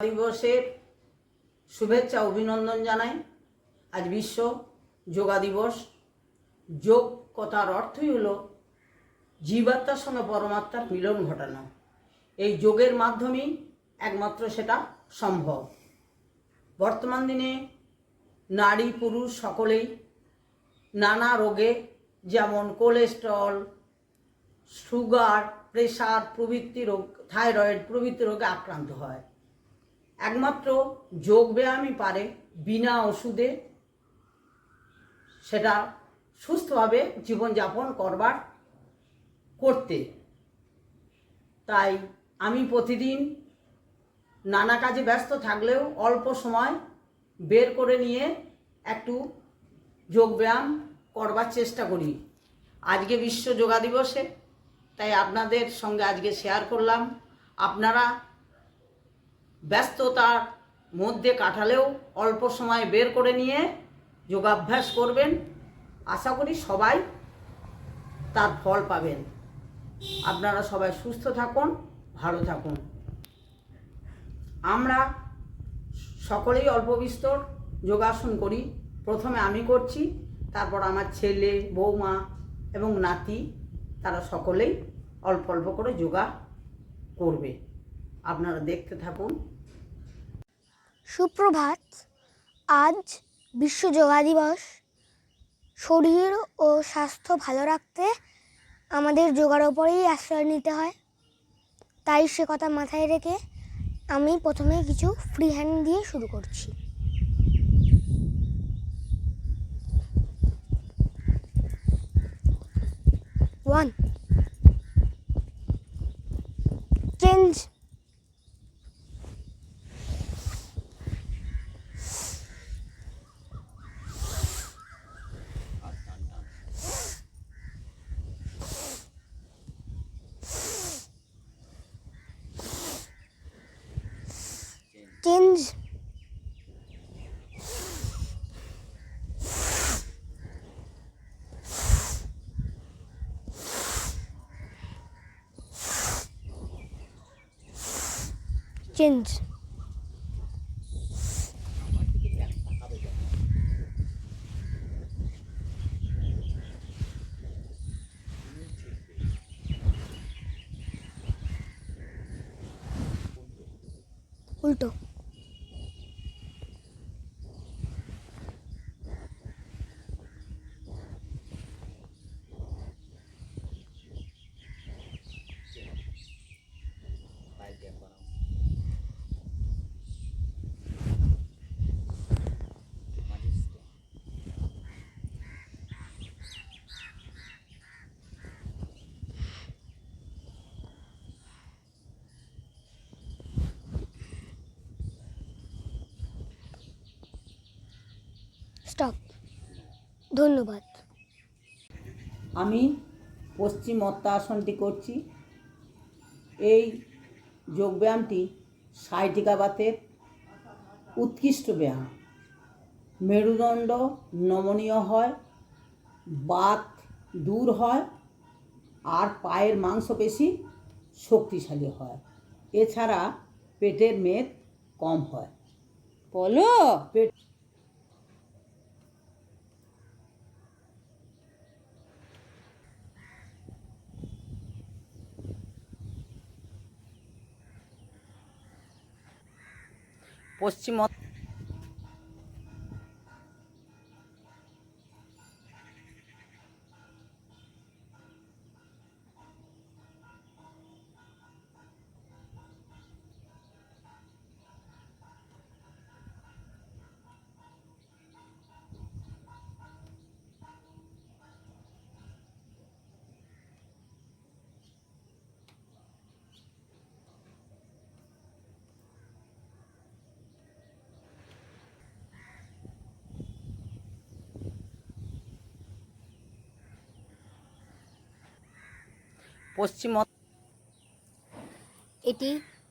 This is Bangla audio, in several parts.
দিবসের শুভেচ্ছা, অভিনন্দন জানাই। আজ বিশ্ব যোগা দিবস। যোগ কথার অর্থই হলো জীবাত্মার সঙ্গে পরমাত্মার মিলন ঘটানো। এই যোগের মাধ্যমেই একমাত্র সেটা সম্ভব। বর্তমান দিনে নারী, পুরুষ সকলেই নানা রোগে, যেমন কোলেস্ট্রল, সুগার প্রেশার প্রভৃতি রোগ, থাইরয়েড প্রভৃতি রোগে আক্রান্ত হয়। একমাত্র যোগ ব্যায়ামই পারে বিনা ওষুধে, সেটা সুস্থভাবে জীবনযাপন করবার করতে। তাই আমি প্রতিদিন নানা কাজে ব্যস্ত থাকলেও অল্প সময় বের করে নিয়ে একটু যোগব্যায়াম করবার চেষ্টা করি। আজকে বিশ্ব যোগা দিবসে, তাই আপনাদের সঙ্গে আজকে শেয়ার করলাম। আপনারা ব্যস্ততার মধ্যে কাটালেও অল্প সময় বের করে নিয়ে যোগাভ্যাস করবেন। আশা করি সবাই তার ফল পাবেন। আপনারা সবাই সুস্থ থাকুন, ভালো থাকুন। আমরা সকলেই অল্প বিস্তর যোগাসন করি। প্রথমে আমি করছি, তারপর আমার ছেলে, বৌমা এবং নাতি, তারা সকলেই অল্প অল্প করে যোগা করবে। আপনারা দেখতে থাকুন। সুপ্রভাত। আজ বিশ্ব যোগা দিবস। শরীর ও স্বাস্থ্য ভালো রাখতে আমাদের যোগার ওপরেই আশ্রয় নিতে হয়। তাই সে কথা মাথায় রেখে আমি প্রথমে কিছু ফ্রি হ্যান্ড দিয়ে শুরু করছি। ওয়ান চেঞ্জ চেঞ্জ চেঞ্জ উল্টো স্টপ। ধন্যবাদ। আমি পশ্চিম আসনটি করছি। এই যোগব্যায়ামটি সাইটিকাবাতের উৎকৃষ্ট ব্যায়াম। মেরুদণ্ড নমনীয় হয় বাত দূর হয় আর পায়ের মাংসপেশি শক্তিশালী হয়। এছাড়া পেটের মেদ কম হয়। বলো? পেট পশ্চিম পশ্চিম এটি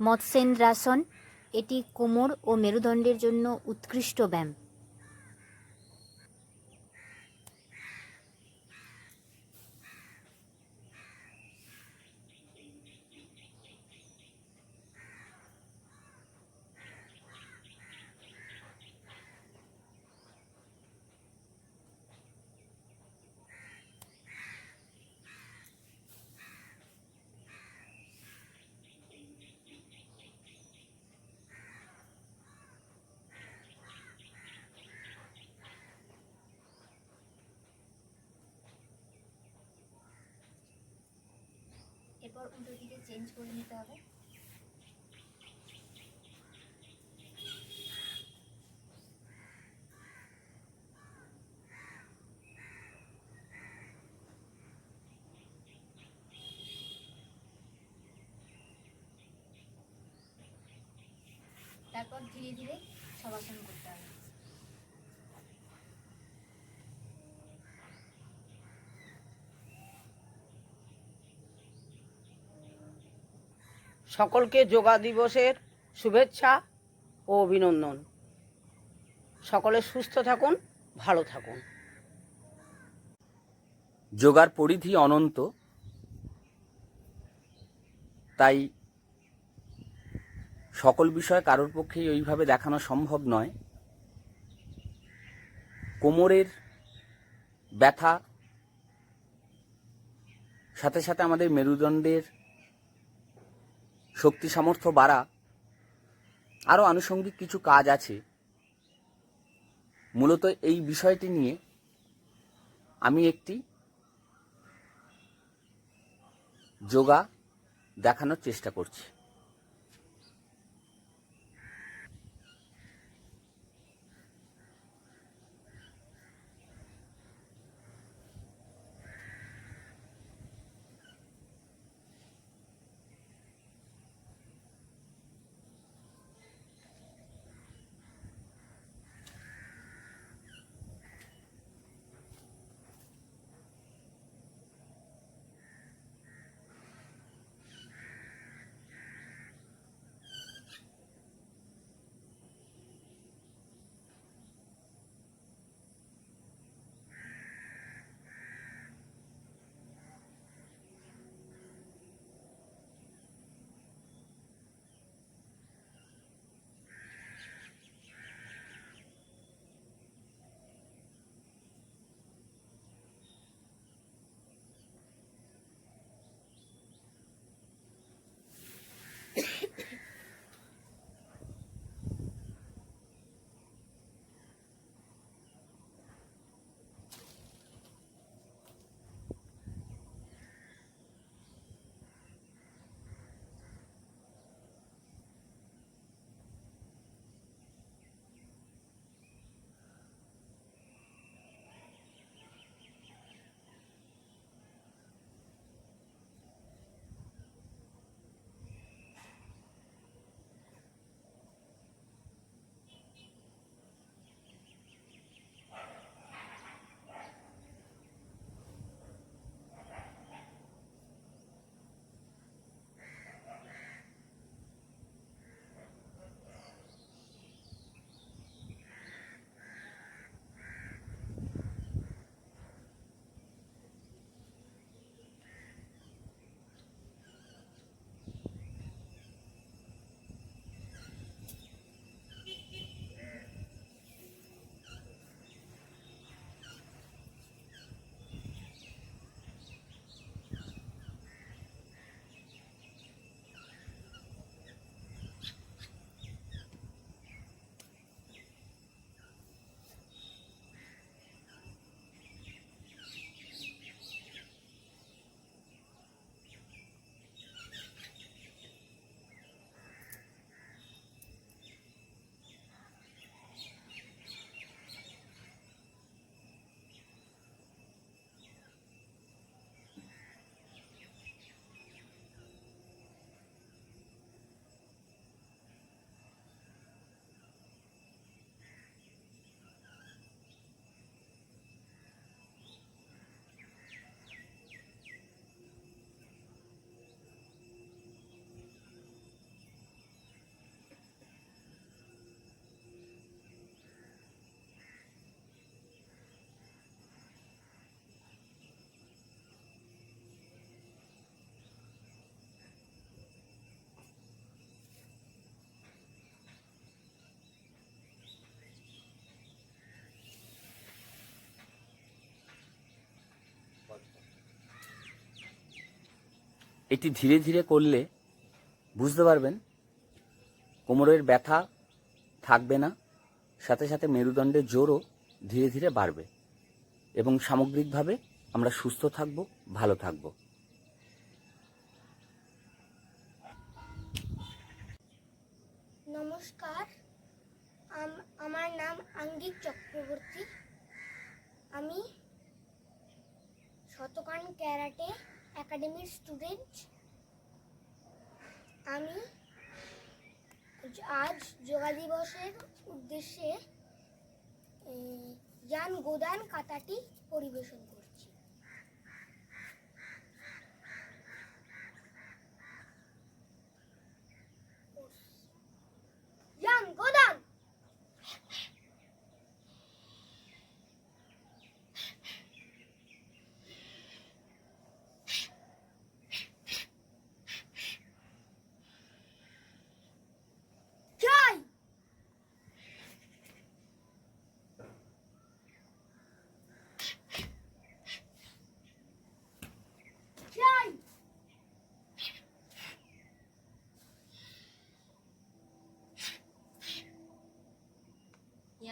মৎস্যেন্দ্রাসন এটি কোমর ও মেরুদণ্ডের জন্য উৎকৃষ্ট ব্যায়াম। এরপর উল্টো দিকে চেঞ্জ করে নিতে হবে। তারপর ধীরে ধীরে শবাসন করতে হবে। সকলকে যোগা দিবসের শুভেচ্ছা ও অভিনন্দন। সকলে সুস্থ থাকুন, ভালো থাকুন। যোগার পরিধি অনন্ত, তাই সকল বিষয় কারোর পক্ষেই ওইভাবে দেখানো সম্ভব নয়। কোমরের ব্যথা, সাথে সাথে আমাদের মেরুদণ্ডের শক্তি সামর্থ্য বাড়া, আরও আনুষঙ্গিক কিছু কাজ আছে। মূলত এই বিষয়টি নিয়ে আমি একটি যোগা দেখানোর চেষ্টা করছি। এটি ধীরে ধীরে করলে বুঝতে পারবেন কোমরের ব্যথা থাকবে না, সাথে সাথে মেরুদণ্ডের জোরও ধীরে ধীরে বাড়বে এবং সামগ্রিকভাবে আমরা সুস্থ থাকব, ভালো থাকব। নমস্কার আমার নাম আঙ্গিক চক্রবর্তী। আমি শতকান ক্যারাটে একাডেমির স্টুডেন্ট আমি আজ যোগা দিবসের উদ্দেশ্যে জ্ঞান গোদান কাতাটি পরিবেশন করছি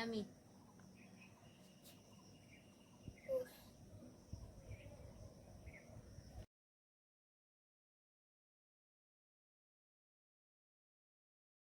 mitad